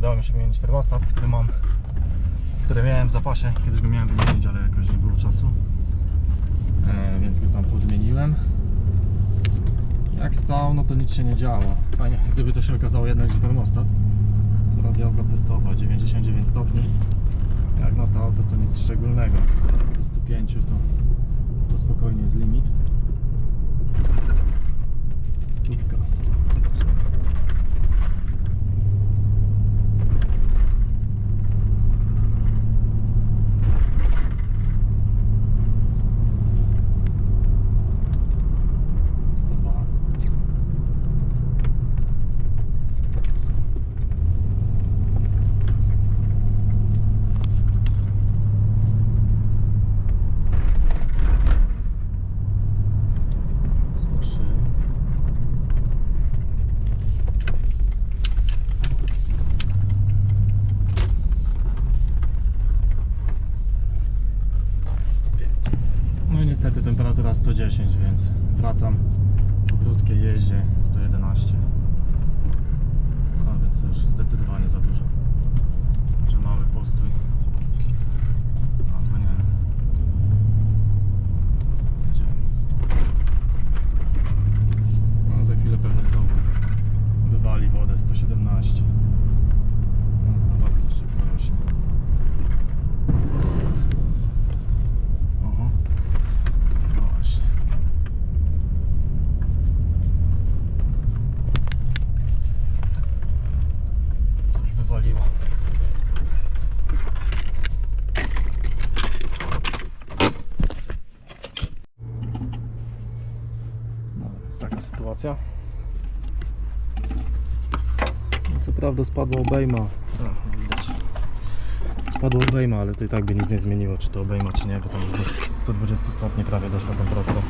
udało mi się wymienić termostat, który mam, który miałem w zapasie. Kiedyś go miałem wymienić, ale jakoś nie było czasu. E, więc go tam podmieniłem. Jak stał, no to nic się nie działo. Fajnie, gdyby to się okazało jednak, że termostat. Teraz jazda testowa, 99 stopni. Jak na to auto to nic szczególnego. Do 105 to, to spokojnie jest limit. Niestety temperatura 110, więc wracam po krótkiej jeździe 111. A więc już zdecydowanie taka sytuacja. Co prawda spadła obejma. A, widać. Spadła obejma, ale to i tak by nic nie zmieniło, czy to obejma, czy nie, bo tam już do 120 stopni prawie doszła temperatura.